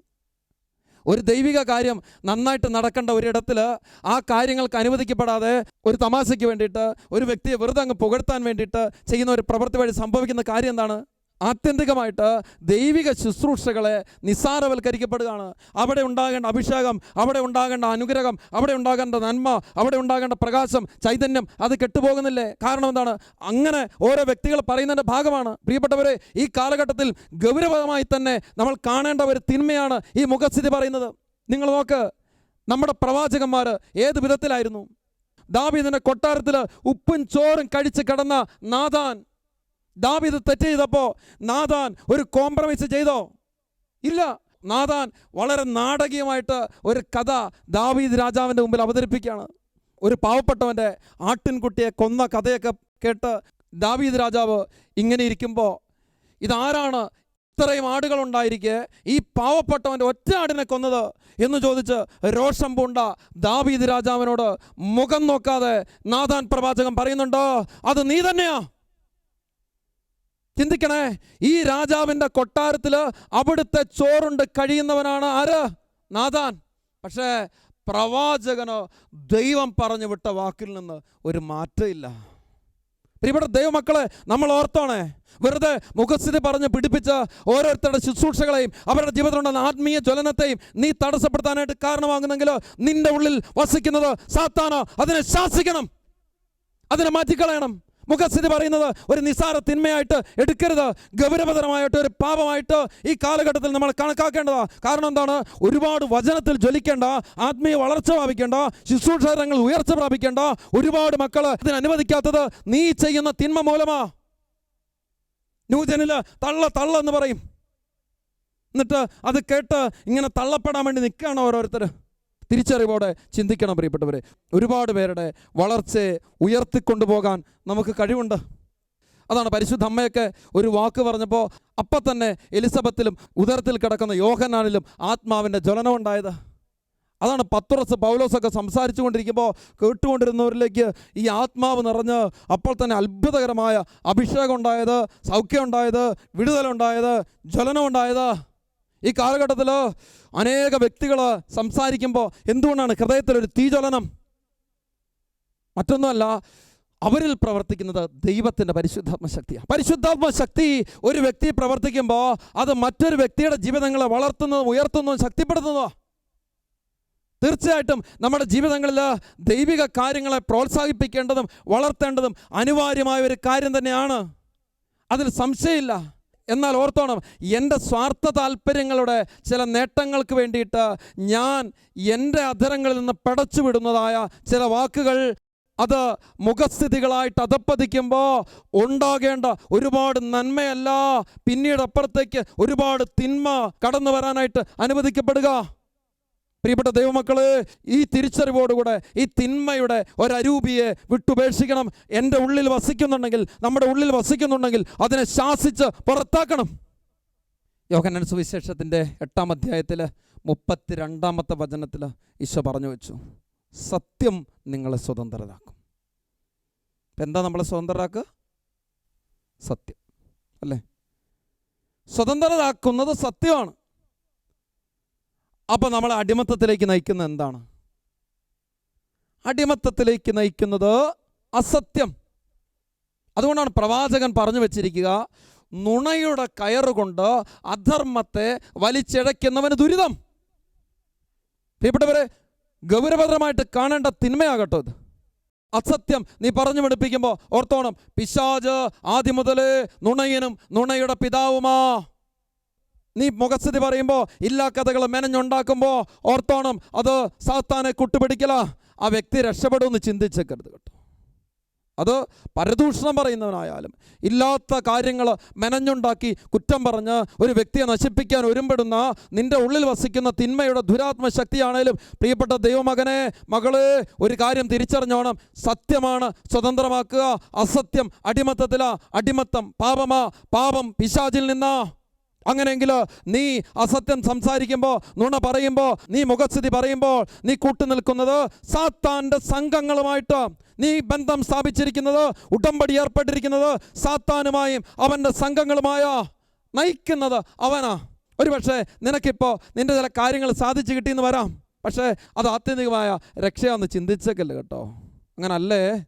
ഒരു ദൈവിക കാര്യം നന്നായിട്ട് നടക്കേണ്ട ഒരിടത്തിൽ ആ കാര്യങ്ങൾക്ക് അനുവദിക്കപ്പെടാതെ ഒരു തമാശയ്ക്ക് വേണ്ടിയിട്ട് ഒരു വ്യക്തിയെ വെറുതെ അങ്ങ് പുകഴ്ത്താൻ വേണ്ടിയിട്ട് ചെയ്യുന്ന ഒരു പ്രവൃത്തി വഴി സംഭവിക്കുന്ന കാര്യം എന്താണ്? ആത്യന്തികമായിട്ട് ദൈവിക ശുശ്രൂഷകളെ നിസ്സാരവൽക്കരിക്കപ്പെടുകയാണ്. അവിടെ ഉണ്ടാകേണ്ട അഭിഷേകം അവിടെ ഉണ്ടാകേണ്ട അനുഗ്രഹം അവിടെ ഉണ്ടാകേണ്ട നന്മ അവിടെ ഉണ്ടാകേണ്ട പ്രകാശം ചൈതന്യം അത് കെട്ടുപോകുന്നില്ലേ? കാരണം എന്താണ്? അങ്ങനെ ഓരോ വ്യക്തികൾ പറയുന്നതിന്റെ ഭാഗമാണ്. പ്രിയപ്പെട്ടവരെ ഈ കാലഘട്ടത്തിൽ ഗൗരവമായി തന്നെ നമ്മൾ കാണേണ്ട ഒരു തിന്മയാണ് ഈ മുഖസ്ഥിതി പറയുന്നത്. നിങ്ങൾ നോക്ക് നമ്മുടെ പ്രവാചകന്മാർ ഏത് വിധത്തിലായിരുന്നു? ദാവീദിന്റെ കൊട്ടാരത്തിൽ ഉപ്പും ചോറും കഴിച്ച് കിടന്ന നാദാൻ ദാവീദ് തെറ്റ് ചെയ്തപ്പോൾ നാദാൻ ഒരു കോംപ്രമൈസ് ചെയ്തോ? ഇല്ല. നാദാൻ വളരെ നാടകീയമായിട്ട് ഒരു കഥ ദാവീദ് രാജാവിന്റെ മുമ്പിൽ അവതരിപ്പിക്കുകയാണ്. ഒരു പാവപ്പെട്ടവന്റെ ആട്ടിൻകുട്ടിയെ കൊന്ന കഥയൊക്കെ കേട്ട് ദാവീദ് രാജാവ് ഇങ്ങനെ ഇരിക്കുമ്പോൾ ഇതാരാണ് ഇത്രയും ആടുകളുണ്ടായിരിക്കെ ഈ പാവപ്പെട്ടവന്റെ ഒറ്റ ആടിനെ കൊന്നത്? എന്ന് ചോദിച്ച് രോഷം പൂണ്ട ദാവീദ് രാജാവിനോട് മുഖം നോക്കാതെ നാദാൻ പ്രവാചകൻ പറയുന്നുണ്ടോ? അത് നീ തന്നെയാ. ചിന്തിക്കണേ ഈ രാജാവിന്റെ കൊട്ടാരത്തിൽ അവിടുത്തെ ചോറുണ്ട് കഴിയുന്നവനാണ് ആര്? നാഥാൻ. പക്ഷേ പ്രവാചകനോ ദൈവം പറഞ്ഞു വിട്ട വാക്കിൽ നിന്ന് ഒരു മാറ്റമില്ല ഇവിടെ ദൈവമക്കളെ നമ്മൾ ഓർത്തോണേ വെറുതെ മുഖസ്ഥിതി പറഞ്ഞ് പിടിപ്പിച്ച ഓരോരുത്തരുടെ ശുശ്രൂഷകളെയും അവരുടെ ജീവിതത്തിലുള്ള ആത്മീയ ജ്വലനത്തെയും നീ തടസ്സപ്പെടുത്താനായിട്ട് കാരണമാകുന്നെങ്കിൽ നിന്റെ ഉള്ളിൽ വസിക്കുന്നത് സാത്താനോ. അതിനെ ശാസിക്കണം. അതിനെ മാറ്റിക്കളയണം. മുഖസ്ഥിതി പറയുന്നത് ഒരു നിസാര തിന്മയായിട്ട് എടുക്കരുത്. ഗൗരവതരമായിട്ട് ഒരു പാപമായിട്ട് ഈ കാലഘട്ടത്തിൽ നമ്മൾ കണക്കാക്കേണ്ടത്. കാരണം എന്താണ്? ഒരുപാട് വചനത്തിൽ ജ്വലിക്കേണ്ട ആത്മീയ വളർച്ച പ്രാപിക്കേണ്ട ശുശ്രൂഷ രംഗങ്ങൾ ഉയർച്ച പ്രാപിക്കേണ്ട ഒരുപാട് മക്കൾ ഇതിന് അനുവദിക്കാത്തത് നീ ചെയ്യുന്ന തിന്മ മൂലമാ. ന്യൂജനിൽ തള്ള തള്ള എന്ന് പറയും. എന്നിട്ട് അത് കേട്ട് ഇങ്ങനെ തള്ളപ്പെടാൻ വേണ്ടി നിൽക്കുകയാണ് ഓരോരുത്തർ തിരിച്ചറിവോടെ ചിന്തിക്കണം പ്രിയപ്പെട്ടവരെ. ഒരുപാട് പേരുടെ വളർച്ചയെ ഉയർത്തിക്കൊണ്ടുപോകാൻ നമുക്ക് കഴിവുണ്ട്. അതാണ് പരിശുദ്ധ അമ്മയൊക്കെ ഒരു വാക്ക് പറഞ്ഞപ്പോൾ അപ്പം തന്നെ എലിസബത്തിലും ഉദരത്തിൽ കിടക്കുന്ന യോഹനാനിലും ആത്മാവിന്റെ ജ്വലനം ഉണ്ടായത്. അതാണ് പത്തുറസ് പൗലോസൊക്കെ സംസാരിച്ചു കൊണ്ടിരിക്കുമ്പോൾ കേട്ടുകൊണ്ടിരുന്നവരിലേക്ക് ഈ ആത്മാവ് നിറഞ്ഞ് അപ്പോൾ തന്നെ അത്ഭുതകരമായ അഭിഷേകം ഉണ്ടായത് സൗഖ്യം ഉണ്ടായത് വിടുതലുണ്ടായത് ജ്വലനം ഉണ്ടായത്. ഈ കാലഘട്ടത്തിൽ അനേക വ്യക്തികൾ സംസാരിക്കുമ്പോൾ എന്തുകൊണ്ടാണ് ഹൃദയത്തിലൊരു തീജ്വലനം? മറ്റൊന്നുമല്ല അവരിൽ പ്രവർത്തിക്കുന്നത് ദൈവത്തിന്റെ പരിശുദ്ധാത്മ ശക്തിയാണ് പരിശുദ്ധാത്മ ശക്തി ഒരു വ്യക്തി പ്രവർത്തിക്കുമ്പോൾ അത് മറ്റൊരു വ്യക്തിയുടെ ജീവിതങ്ങളെ വളർത്തുന്നതും ഉയർത്തുന്നതും ശക്തിപ്പെടുത്തുന്നതോ തീർച്ചയായിട്ടും നമ്മുടെ ജീവിതങ്ങളിൽ ദൈവിക കാര്യങ്ങളെ പ്രോത്സാഹിപ്പിക്കേണ്ടതും വളർത്തേണ്ടതും അനിവാര്യമായ ഒരു കാര്യം തന്നെയാണ്. അതിൽ സംശയമില്ല. എന്നാൽ ഓർത്തോണം എന്റെ സ്വാർത്ഥ താല്പര്യങ്ങളുടെ ചില നേട്ടങ്ങൾക്ക് വേണ്ടിയിട്ട് ഞാൻ എന്റെ അധരങ്ങളിൽ നിന്ന് പടച്ചു വിടുന്നതായ ചില വാക്കുകൾ അത് മുഖസ്ഥിതികളായിട്ട് അതപ്പതിക്കുമ്പോൾ ഉണ്ടാകേണ്ട ഒരുപാട് നന്മയല്ല പിന്നീട് അപ്പുറത്തേക്ക് ഒരുപാട് തിന്മ കടന്നു വരാനായിട്ട് അനുവദിക്കപ്പെടുക. പ്രിയപ്പെട്ട ദൈവമക്കൾ ഈ തിരിച്ചറിവോടുകൂടെ ഈ തിന്മയുടെ ഒരരൂപിയെ വിട്ടുപേക്ഷിക്കണം. എന്റെ ഉള്ളിൽ വസിക്കുന്നുണ്ടെങ്കിൽ നമ്മുടെ ഉള്ളിൽ വസിക്കുന്നുണ്ടെങ്കിൽ അതിനെ ശാസിച്ച് പുറത്താക്കണം. യോഹനൻ സുവിശേഷത്തിന്റെ എട്ടാം അധ്യായത്തിൽ മുപ്പത്തിരണ്ടാമത്തെ വചനത്തിൽ ഈശോ പറഞ്ഞു വെച്ചു സത്യം നിങ്ങളെ സ്വതന്ത്രരാക്കും. എന്താ നമ്മളെ സ്വതന്ത്രരാക്കുക? സത്യം അല്ലേ? സ്വതന്ത്രരാക്കുന്നത് സത്യമാണ്. അപ്പോൾ നമ്മൾ അടിമത്തത്തിലേക്ക് നയിക്കുന്ന എന്താണ്? അടിമത്തത്തിലേക്ക് നയിക്കുന്നത് അസത്യം. അതുകൊണ്ടാണ് പ്രവാചകൻ പറഞ്ഞു വച്ചിരിക്കുക നുണയുടെ കയറുകൊണ്ട് അധർമ്മത്തെ വലിച്ചിഴയ്ക്കുന്നവന് ദുരിതം. പ്രിയപ്പെട്ടവരെ ഗൗരവതരമായിട്ട് കാണേണ്ട തിന്മയാകട്ടോ ഇത്. അസത്യം നീ പറഞ്ഞു പഠിപ്പിക്കുമ്പോൾ ഓർത്തോണം പിശാജ് ആദ്യം മുതലേ നുണയനും നുണയുടെ പിതാവുമാ. നീ മുഖസ്ഥിതി പറയുമ്പോൾ ഇല്ലാ കഥകൾ മെനഞ്ഞുണ്ടാക്കുമ്പോൾ ഓർത്തോണം അത് സാത്താനെ കുട്ടുപിടിക്കല. ആ വ്യക്തി രക്ഷപ്പെടുമെന്ന് ചിന്തിച്ചേക്കരുത് കേട്ടോ. അത് പരദൂഷണം പറയുന്നവനായാലും ഇല്ലാത്ത കാര്യങ്ങൾ മെനഞ്ഞുണ്ടാക്കി കുറ്റം പറഞ്ഞ് ഒരു വ്യക്തിയെ നശിപ്പിക്കാൻ ഒരുമ്പെടുന്ന നിന്റെ ഉള്ളിൽ വസിക്കുന്ന തിന്മയുടെ ദുരാത്മ ശക്തിയാണേലും പ്രിയപ്പെട്ട ദൈവമകനെ മകൾ ഒരു കാര്യം തിരിച്ചറിഞ്ഞോണം. സത്യമാണ് സ്വതന്ത്രമാക്കുക. അസത്യം അടിമത്തത്തിലാ. അടിമത്തം പാപമാ. പാപം പിശാചിൽ നിന്നാ. അങ്ങനെയെങ്കിൽ നീ അസത്യം സംസാരിക്കുമ്പോൾ നുണ പറയുമ്പോൾ നീ മുഖസ്ഥിതി പറയുമ്പോൾ നീ കൂട്ടുനിൽക്കുന്നത് സാത്താന്റെ സംഘങ്ങളുമായിട്ട് നീ ബന്ധം സ്ഥാപിച്ചിരിക്കുന്നത് ഉടമ്പടി ഏർപ്പെട്ടിരിക്കുന്നത് സാത്താനുമായും അവന്റെ സംഘങ്ങളുമായ. നയിക്കുന്നത് അവനാ. ഒരുപക്ഷെ നിനക്കിപ്പോൾ നിന്റെ ചില കാര്യങ്ങൾ സാധിച്ചു കിട്ടിയെന്ന് വരാം. പക്ഷേ അത് ആത്യന്തികമായ രക്ഷയാന്ന് ചിന്തിച്ചേക്കല്ല കേട്ടോ. അങ്ങനല്ലേ?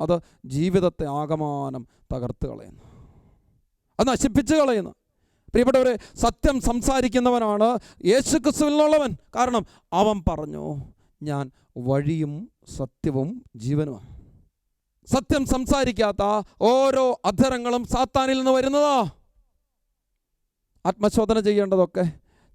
അത് ജീവിതത്തെ ആകമാനം തകർത്ത് കളയുന്നു. അത് നശിപ്പിച്ച് കളയുന്നു. പ്രിയപ്പെട്ടവരെ സത്യം സംസാരിക്കുന്നവനാണ് യേശു ക്രിസ്തുവിനുള്ളവൻ കാരണം അവൻ പറഞ്ഞു ഞാൻ വഴിയും സത്യവും ജീവനുമാണ്. സത്യം സംസാരിക്കാത്ത ഓരോ അധരങ്ങളും സാത്താനിൽ നിന്ന് വരുന്നതാ. ആത്മശോധന ചെയ്യേണ്ടതൊക്കെ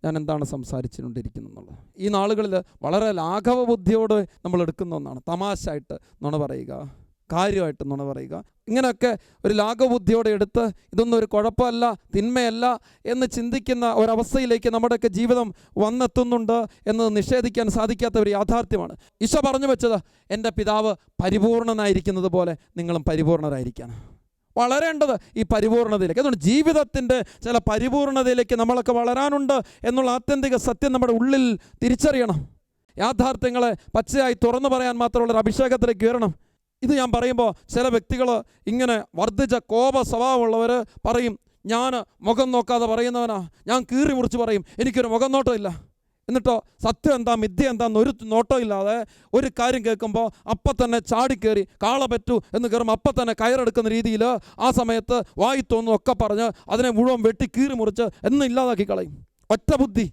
ഞാൻ എന്താണ് സംസാരിച്ചുകൊണ്ടിരിക്കുന്നത് എന്നുള്ളത് ഈ നാളുകളിൽ വളരെ ലാഘവ ബുദ്ധിയോട് നമ്മൾ എടുക്കുന്ന ഒന്നാണ്. തമാശ ആയിട്ട് നുണ പറയുക. കാര്യമായിട്ട് നുണ പറയുക. ഇങ്ങനെയൊക്കെ ഒരു ലാഘബുദ്ധിയോടെ എടുത്ത് ഇതൊന്നും ഒരു കുഴപ്പമല്ല തിന്മയല്ല എന്ന് ചിന്തിക്കുന്ന ഒരവസ്ഥയിലേക്ക് നമ്മുടെയൊക്കെ ജീവിതം വന്നെത്തുന്നുണ്ട് എന്ന് നിഷേധിക്കാൻ സാധിക്കാത്ത ഒരു യാഥാർത്ഥ്യമാണ്. ഈശോ പറഞ്ഞു വെച്ചത് എന്റെ പിതാവ് പരിപൂർണനായിരിക്കുന്നത് പോലെ നിങ്ങളും പരിപൂർണരായിരിക്കാണ്. വളരേണ്ടത് ഈ പരിപൂർണതയിലേക്ക്. അതുകൊണ്ട് ജീവിതത്തിന്റെ ചില പരിപൂർണതയിലേക്ക് നമ്മളൊക്കെ വളരാനുണ്ട് എന്നുള്ള ആത്യന്തിക സത്യം നമ്മുടെ ഉള്ളിൽ തിരിച്ചറിയണം. യാഥാർത്ഥ്യങ്ങളെ പച്ചയായി തുറന്നു പറയാൻ മാത്രമുള്ള ഒരു അഭിഷേകത്തിലേക്ക് ഉയരണം. ഇത് ഞാൻ പറയുമ്പോൾ ചില വ്യക്തികൾ ഇങ്ങനെ വർദ്ധിച്ച കോപ സ്വഭാവമുള്ളവർ പറയും ഞാൻ മുഖം നോക്കാതെ പറയുന്നവനാ. ഞാൻ കീറി മുറിച്ച് പറയും. എനിക്കൊരു മുഖം നോട്ടമില്ല എന്നിട്ടോ സത്യം എന്താ മിഥ്യ എന്താന്ന് ഒരു നോട്ടം ഇല്ലാതെ ഒരു കാര്യം കേൾക്കുമ്പോൾ അപ്പം തന്നെ ചാടിക്കേറി കാള പറ്റൂ എന്ന് കയറുമ്പോൾ അപ്പം തന്നെ കയറെടുക്കുന്ന രീതിയിൽ ആ സമയത്ത് വായി തോന്നും ഒക്കെ പറഞ്ഞ് അതിനെ മുഴുവൻ വെട്ടി കീറി മുറിച്ച് എന്നും ഇല്ലാതാക്കി കളയും. ഒറ്റ ബുദ്ധി.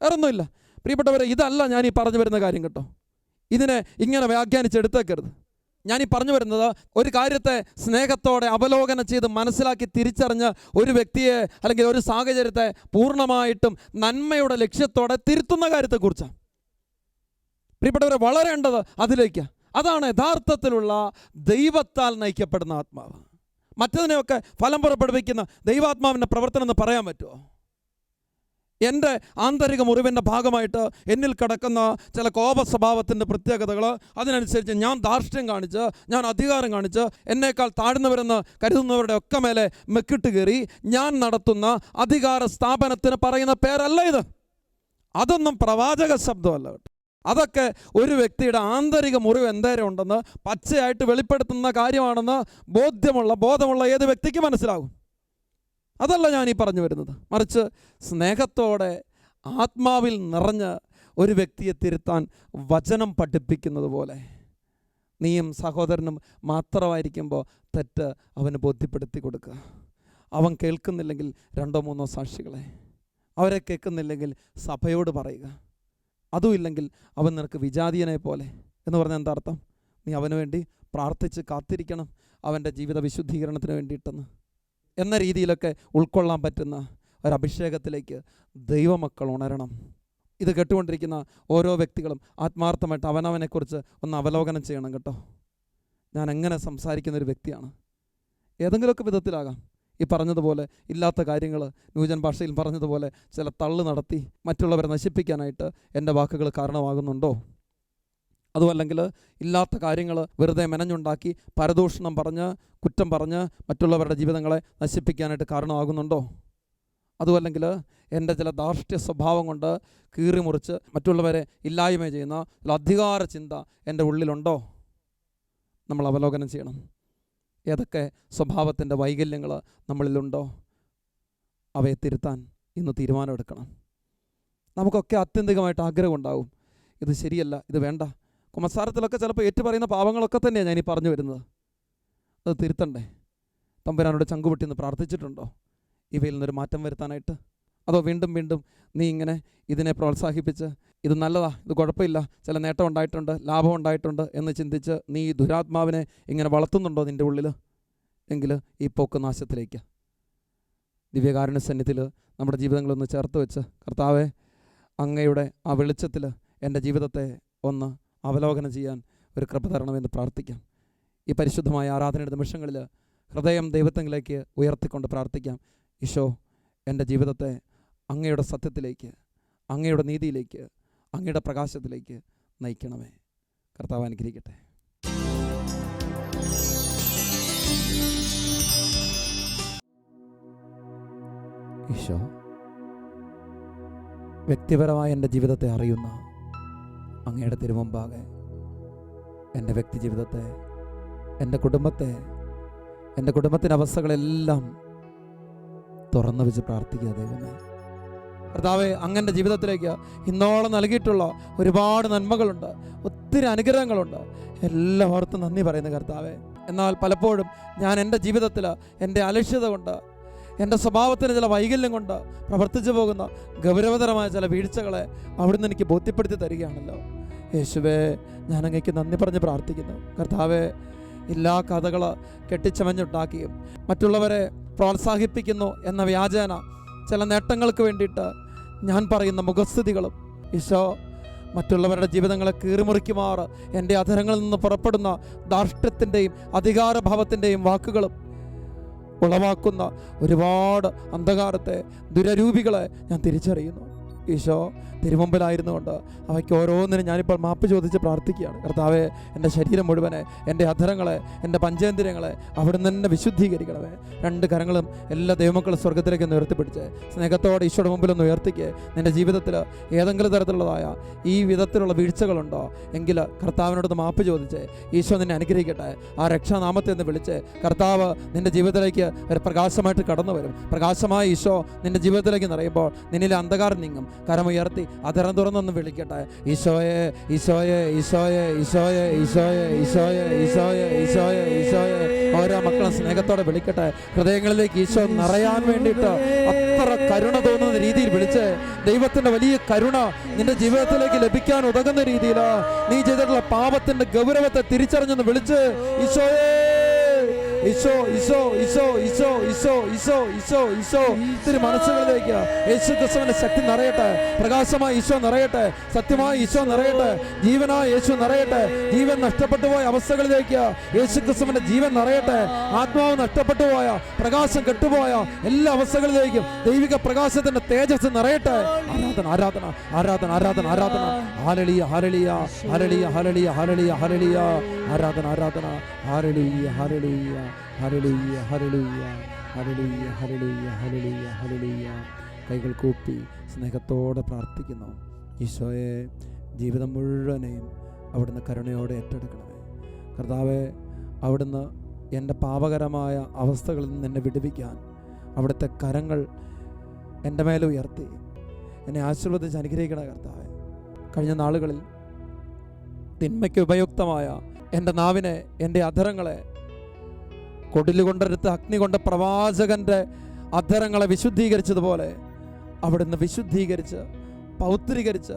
വേറൊന്നുമില്ല. പ്രിയപ്പെട്ടവരെ ഇതല്ല ഞാൻ ഈ പറഞ്ഞു വരുന്ന കാര്യം കേട്ടോ. ഇതിനെ ഇങ്ങനെ വ്യാഖ്യാനിച്ചെടുത്തേക്കരുത് ഞാൻ ഈ പറഞ്ഞു വരുന്നത് ഒരു കാര്യത്തെ സ്നേഹത്തോടെ അവലോകനം ചെയ്ത് മനസ്സിലാക്കി തിരിച്ചറിഞ്ഞ് ഒരു വ്യക്തിയെ അല്ലെങ്കിൽ ഒരു സാഹചര്യത്തെ പൂർണമായിട്ടും നന്മയുടെ ലക്ഷ്യത്തോടെ തിരുത്തുന്ന കാര്യത്തെക്കുറിച്ചാണ്. പ്രിയപ്പെട്ടവരെ വളരേണ്ടത് അതിലേക്ക്. അതാണ് യഥാർത്ഥത്തിലുള്ള ദൈവത്താൽ നയിക്കപ്പെടുന്ന ആത്മാവ്. മറ്റതിനെയൊക്കെ ഫലം പുറപ്പെടുവിക്കുന്ന ദൈവാത്മാവിന്റെ പ്രവർത്തനം എന്ന് പറയാൻ പറ്റുമോ? എന്റെ ആന്തരിക മുറിവിന്റെ ഭാഗമായിട്ട് എന്നിൽ കിടക്കുന്ന ചില കോപ സ്വഭാവത്തിന്റെ പ്രത്യേകതകൾ അതിനനുസരിച്ച് ഞാൻ ധാർഷ്ട്യം കാണിച്ച് ഞാൻ അധികാരം കാണിച്ച് എന്നേക്കാൾ താഴ്ന്നവരെന്ന് കരുതുന്നവരുടെ ഒക്കെ മേലെ മെക്കിട്ട് കയറി ഞാൻ നടത്തുന്ന അധികാര സ്ഥാപനത്തിന് പറയുന്ന പേരല്ല ഇത്. അതൊന്നും പ്രവാചക ശബ്ദമല്ല അതൊക്കെ ഒരു വ്യക്തിയുടെ ആന്തരിക മുറിവ് എന്തേരം ഉണ്ടെന്ന് പച്ചയായിട്ട് വെളിപ്പെടുത്തുന്ന കാര്യമാണെന്ന് ബോധ്യമുള്ള ബോധമുള്ള ഏത് വ്യക്തിക്ക് മനസ്സിലാകും? അതല്ല ഞാൻ ഈ പറഞ്ഞു വരുന്നത്. മറിച്ച് സ്നേഹത്തോടെ ആത്മാവിൽ നിറഞ്ഞ് ഒരു വ്യക്തിയെ തിരുത്താൻ വചനം പഠിപ്പിക്കുന്നത് പോലെ നീയും സഹോദരനും മാത്രമായിരിക്കുമ്പോൾ തെറ്റ് അവന് ബോധ്യപ്പെടുത്തി കൊടുക്കുക. അവൻ കേൾക്കുന്നില്ലെങ്കിൽ രണ്ടോ മൂന്നോ സാക്ഷികളെ. അവരെ കേൾക്കുന്നില്ലെങ്കിൽ സഭയോട് പറയുക. അതുമില്ലെങ്കിൽ അവൻ നിനക്ക് വിജാതീയനെ പോലെ. എന്ന് പറഞ്ഞാൽ എന്താ അർത്ഥം? നീ അവന് വേണ്ടി പ്രാർത്ഥിച്ച് കാത്തിരിക്കണം. അവന്റെ ജീവിത വിശുദ്ധീകരണത്തിന് വേണ്ടിയിട്ടെന്ന്. എന്ന രീതിയിലൊക്കെ ഉൾക്കൊള്ളാൻ പറ്റുന്ന ഒരഭിഷേകത്തിലേക്ക് ദൈവമക്കൾ ഉണരണം. ഇത് കേട്ടുകൊണ്ടിരിക്കുന്ന ഓരോ വ്യക്തികളും ആത്മാർത്ഥമായിട്ട് അവനവനെക്കുറിച്ച് ഒന്ന് അവലോകനം ചെയ്യണം കേട്ടോ. ഞാൻ എങ്ങനെ സംസാരിക്കുന്ന ഒരു വ്യക്തിയാണ്. ഏതെങ്കിലുമൊക്കെ വിധത്തിലാകാം. ഈ പറഞ്ഞതുപോലെ ഇല്ലാത്ത കാര്യങ്ങൾ ന്യൂജൻ ഭാഷയിൽ പറഞ്ഞതുപോലെ ചില തള്ളു നടത്തി മറ്റുള്ളവരെ നശിപ്പിക്കാനായിട്ട് എന്റെ വാക്കുകൾ കാരണമാകുന്നുണ്ടോ? അതുമല്ലെങ്കിൽ ഇല്ലാത്ത കാര്യങ്ങൾ വെറുതെ മെനഞ്ഞുണ്ടാക്കി പരദൂഷണം പറഞ്ഞ് കുറ്റം പറഞ്ഞ് മറ്റുള്ളവരുടെ ജീവിതങ്ങളെ നശിപ്പിക്കാനായിട്ട് കാരണമാകുന്നുണ്ടോ? അതുമല്ലെങ്കിൽ എന്റെ ചില ധാർഷ്ട്യ സ്വഭാവം കൊണ്ട് കീറി മുറിച്ച് മറ്റുള്ളവരെ ഇല്ലായ്മ ചെയ്യുന്ന അധികാര ചിന്ത എന്റെ ഉള്ളിലുണ്ടോ? നമ്മൾ അവലോകനം ചെയ്യണം. ഏതൊക്കെ സ്വഭാവത്തിന്റെ വൈകല്യങ്ങൾ നമ്മളിലുണ്ടോ? അവയെ തിരുത്താൻ ഇന്ന് തീരുമാനമെടുക്കണം. നമുക്കൊക്കെ ആത്യന്തികമായിട്ട് ആഗ്രഹമുണ്ടാകും ഇത് ശരിയല്ല ഇത് വേണ്ട. കുമസാരത്തിലൊക്കെ ചിലപ്പോൾ ഏറ്റുപറയുന്ന പാവങ്ങളൊക്കെ തന്നെയാണ് ഞാനീ പറഞ്ഞു വരുന്നത്. അത് തിരുത്തണ്ടേ? തമ്പുരാനോട് ചങ്കുപൊട്ടി എന്ന് പ്രാർത്ഥിച്ചിട്ടുണ്ടോ? ഇവയിൽ നിന്നൊരു മാറ്റം വരുത്താനായിട്ട്? അതോ വീണ്ടും വീണ്ടും നീ ഇങ്ങനെ ഇതിനെ പ്രോത്സാഹിപ്പിച്ച് ഇത് നല്ലതാ ഇത് കുഴപ്പമില്ല ചില നേട്ടം ഉണ്ടായിട്ടുണ്ട് ലാഭം ഉണ്ടായിട്ടുണ്ട് എന്ന് ചിന്തിച്ച് നീ ഈ ദുരാത്മാവിനെ ഇങ്ങനെ വളർത്തുന്നുണ്ടോ നിന്റെ ഉള്ളിൽ എങ്കിൽ ഈ പോക്ക് നാശത്തിലേക്ക്. ദിവ്യകാരുണ്യ സന്നിധിയിൽ നമ്മുടെ ജീവിതങ്ങളൊന്ന് ചേർത്ത് വെച്ച് കർത്താവെ അങ്ങയുടെ ആ വെളിച്ചത്തിൽ എന്റെ ജീവിതത്തെ ഒന്ന് അവലോകനം ചെയ്യാൻ ഒരു കൃപ തരണമെന്ന് പ്രാർത്ഥിക്കാം. ഈ പരിശുദ്ധമായ ആരാധനയുടെ നിമിഷങ്ങളിൽ ഹൃദയം ദൈവത്വങ്ങളിലേക്ക് ഉയർത്തിക്കൊണ്ട് പ്രാർത്ഥിക്കാം. ഈശോ എന്റെ ജീവിതത്തെ അങ്ങയുടെ സത്യത്തിലേക്ക് അങ്ങയുടെ നീതിയിലേക്ക് അങ്ങയുടെ പ്രകാശത്തിലേക്ക് നയിക്കണമേ. കർത്താവ് അനുഗ്രഹിക്കട്ടെ. ഈശോ വ്യക്തിപരമായ എന്റെ ജീവിതത്തെ അറിയുന്ന അങ്ങയുടെ തിരുമുമ്പാകെ എന്റെ വ്യക്തി ജീവിതത്തെ എന്റെ കുടുംബത്തെ എന്റെ കുടുംബത്തിന്റെ അവസ്ഥകളെല്ലാം തുറന്നു വെച്ച് പ്രാർത്ഥിക്കുക ദൈവമേ. കർത്താവെ അങ്ങന്റെ ജീവിതത്തിലേക്ക് ഇന്നോളം നൽകിയിട്ടുള്ള ഒരുപാട് നന്മകളുണ്ട് ഒത്തിരി അനുഗ്രഹങ്ങളുണ്ട്. എല്ലാം ഓർത്ത് നന്ദി പറയുന്നു കർത്താവെ. എന്നാൽ പലപ്പോഴും ഞാൻ എന്റെ ജീവിതത്തിൽ എന്റെ അലക്ഷ്യത കൊണ്ട് എന്റെ സ്വഭാവത്തിന് ചില വൈകല്യം കൊണ്ട് പ്രവർത്തിച്ചു പോകുന്ന ഗൗരവതരമായ ചില വീഴ്ചകളെ അവിടുന്ന് എനിക്ക് ബോധ്യപ്പെടുത്തി തരികയാണല്ലോ. യേശുവേ ഞാൻ അങ്ങേക്ക് നന്ദി പറഞ്ഞ് പ്രാർത്ഥിക്കുന്നു. കർത്താവെ എല്ലാ കഥകൾ കെട്ടിച്ചമഞ്ഞുണ്ടാക്കിയും മറ്റുള്ളവരെ പ്രോത്സാഹിപ്പിക്കുന്നു എന്ന വ്യാജേന ചില നേട്ടങ്ങൾക്ക് വേണ്ടിയിട്ട് ഞാൻ പറയുന്ന മുഖസ്ഥിതികളും ഈശോ മറ്റുള്ളവരുടെ ജീവിതങ്ങളെ കീറിമുറിക്കുമാറ് എന്റെ അധരങ്ങളിൽ നിന്ന് പുറപ്പെടുന്ന ധാർഷ്ട്യത്തിന്റെയും അധികാരഭാവത്തിന്റെയും വാക്കുകളും ഉളവാക്കുന്ന ഒരുപാട് അന്ധകാരത്തെ ദുരരൂപികളെ ഞാൻ തിരിച്ചറിയുന്നു. ഈശോ തിരുമുമ്പിലായിരുന്നുകൊണ്ട് അവയ്ക്ക് ഓരോന്നിനും ഞാനിപ്പോൾ മാപ്പ് ചോദിച്ച് പ്രാർത്ഥിക്കുകയാണ്. കർത്താവെ എന്റെ ശരീരം മുഴുവനെ എന്റെ അധരങ്ങളെ എന്റെ പഞ്ചേന്ദ്രിയങ്ങളെ അവിടുന്ന് തന്നെ വിശുദ്ധീകരിക്കണമേ. രണ്ട് കരങ്ങളും എല്ലാ ദൈവമക്കളും സ്വർഗത്തിലേക്ക് ഒന്ന് ഉയർത്തിപ്പിടിച്ച് സ്നേഹത്തോടെ ഈശോയുടെ മുമ്പിൽ ഒന്ന് ഉയർത്തിക്ക്. നിന്റെ ജീവിതത്തിൽ ഏതെങ്കിലും തരത്തിലുള്ളതായ ഈ വിധത്തിലുള്ള വീഴ്ചകളുണ്ടോ? എങ്കിൽ കർത്താവിനോട് മാപ്പ് ചോദിച്ച് ഈശോ നിന്നെ അനുഗ്രഹിക്കട്ടെ. ആ രക്ഷാനാമത്തെ ഒന്ന് വിളിച്ച് കർത്താവ് നിന്റെ ജീവിതത്തിലേക്ക് ഒരു പ്രകാശമായിട്ട് കടന്നു വരും പ്രകാശമായ ഈശോ നിന്റെ ജീവിതത്തിലേക്ക് നിറയുമ്പോൾ നിന്നിലെ അന്ധകാരം നീങ്ങും. കരമുയർത്തി അതിറം തുറന്നൊന്ന് വിളിക്കട്ടെ. ഈശോയെ ഈശോയെ ഈശോയെ ഈശോയെ ഈശോയെ ഈശോയെ ഈശോയെ ഈശോയെ ഈശോയെ. ഓരോ മക്കളും സ്നേഹത്തോടെ വിളിക്കട്ടെ. ഹൃദയങ്ങളിലേക്ക് ഈശോ നിറയാൻ വേണ്ടിയിട്ട് അത്ര കരുണ തോന്നുന്ന രീതിയിൽ വിളിച്ച് ദൈവത്തിന്റെ വലിയ കരുണ നിന്റെ ജീവിതത്തിലേക്ക് ലഭിക്കാൻ ഉതകുന്ന രീതിയിൽ നീ ചെയ്തിട്ടുള്ള പാപത്തിന്റെ ഗൗരവത്തെ തിരിച്ചറിഞ്ഞെന്ന് വിളിച്ച് ഈശോയെ. ഈശോ ഈശോ ഈശോ ഈശോ ഈശോ ഈശോ ഈശോ ഈശോ. ഇത്തിരി മനസ്സുകളിലേക്ക് യേശു ക്രിസ്തുവിന്റെ ശക്തി നിറയട്ടെ. പ്രകാശമായി ഈശോ നിറയട്ടെ. സത്യമായി ഈശോ നിറയട്ടെ. ജീവനായ യേശു നിറയട്ടെ. ജീവൻ നഷ്ടപ്പെട്ടു പോയ അവസ്ഥകളിലേക്ക് യേശു ക്രിസ്തുവിന്റെ ജീവൻ നിറയട്ടെ. ആത്മാവ് നഷ്ടപ്പെട്ടു പോയ പ്രകാശം കെട്ടുപോയ എല്ലാ അവസ്ഥകളിലേക്കും ദൈവിക പ്രകാശത്തിന്റെ തേജസ് നിറയട്ടെ. ആരാധന ആരാധന ആരാധന ആരാധന ആരാധന. ഹാലളിയ ഹാലളിയ ഹാലളിയ ഹാലളിയ ഹാലളിയ ഹാലളിയ ആരാധന ആരാധന. ഹാലളിയ ഹാലളിയ ഹരളിയ ഹരളിയ ഹരളിയ ഹരളിയ ഹരളിയ ഹരളിയ കൈകൾ കൂപ്പി സ്നേഹത്തോടെ പ്രാർത്ഥിക്കുന്നു. ഈശോയെ ജീവിതം മുഴുവനെയും അവിടുന്ന് കരുണയോടെ ഏറ്റെടുക്കണമേ. കർത്താവെ അവിടുന്ന് എന്റെ പാപകരമായ അവസ്ഥകളിൽ നിന്ന് എന്നെ വിടുവിക്കാൻ. അവിടുത്തെ കരങ്ങൾ എന്റെ മേലെ ഉയർത്തി. എന്നെ ആശീർവദിച്ച് അനുഗ്രഹിക്കണ കർത്താവെ. കഴിഞ്ഞ നാളുകളിൽ തിന്മയ്ക്ക് ഉപയുക്തമായ എന്റെ നാവിനെ എന്റെ അധരങ്ങളെ കൊടിലുകൊണ്ടെടുത്ത് അഗ്നി കൊണ്ട് പ്രവാചകന്റെ അധരങ്ങളെ വിശുദ്ധീകരിച്ചതുപോലെ അവിടുന്ന് വിശുദ്ധീകരിച്ച് പൗത്രീകരിച്ച്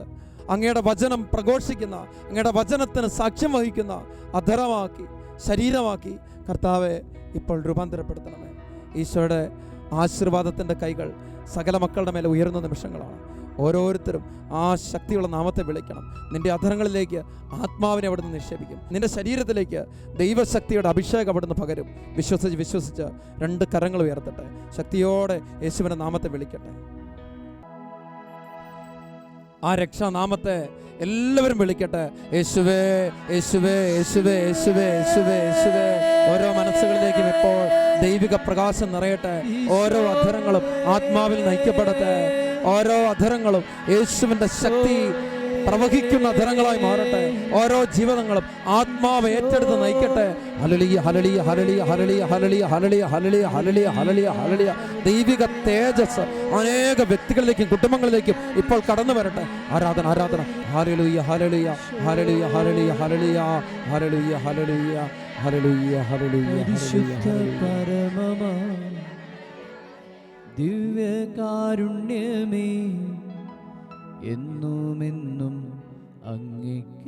അങ്ങയുടെ വചനം പ്രഘോഷിക്കുന്ന അങ്ങയുടെ വചനത്തിന് സാക്ഷ്യം വഹിക്കുന്ന അധരമാക്കി ശരീരമാക്കി കർത്താവെ ഇപ്പോൾ രൂപാന്തരപ്പെടുത്തണമേ. ഈശോയുടെ ആശീർവാദത്തിന്റെ കൈകൾ സകല മക്കളുടെ മേലെ ഉയർന്ന നിമിഷങ്ങളാണ്. ഓരോരുത്തരും ആ ശക്തിയുള്ള നാമത്തെ വിളിക്കണം. നിന്റെ അധരങ്ങളിലേക്ക് ആത്മാവിനെ അവിടുന്ന് നിക്ഷേപിക്കും. നിന്റെ ശരീരത്തിലേക്ക് ദൈവശക്തിയുടെ അഭിഷേകം അവിടുന്ന് പകരും. വിശ്വസിച്ച് വിശ്വസിച്ച് രണ്ട് കരങ്ങൾ ഉയർത്തട്ടെ. ശക്തിയോടെ യേശുവിന്റെ നാമത്തെ വിളിക്കട്ടെ. ആ രക്ഷാനാമത്തെ എല്ലാവരും വിളിക്കട്ടെ. യേശുവേ യേശുവേ യേശുവേ യേശുവേ യേശുവേ യേശുവേ. ഓരോ മനസ്സുകളിലേക്കും ഇപ്പോൾ ദൈവിക പ്രകാശം നിറയട്ടെ. ഓരോ അധരങ്ങളും ആത്മാവിൽ നയിക്കപ്പെടട്ടെ. ഓരോ അധരങ്ങളും യേശുവിന്റെ ശക്തി പ്രവഹിക്കുന്ന ധനങ്ങളായി മാറട്ടെ ഓരോ ജീവിതങ്ങളും ആത്മാവ് ഏറ്റെടുത്ത് നയിക്കട്ടെ hallelujah hallelujah hallelujah hallelujah hallelujah hallelujah hallelujah hallelujah hallelujah hallelujah ദൈവിക തേജസ് അനേക വ്യക്തികളിലേക്കും കുടുംബങ്ങളിലേക്കും ഇപ്പോൾ കടന്നു വരട്ടെ ആരാധന ആരാധന hallelujah hallelujah hallelujah hallelujah hallelujah hallelujah hallelujah പരമമാ ദിവ്യകാരുണ്യമേ എന്നുമെന്നും അങ്ങേക്കാരാധന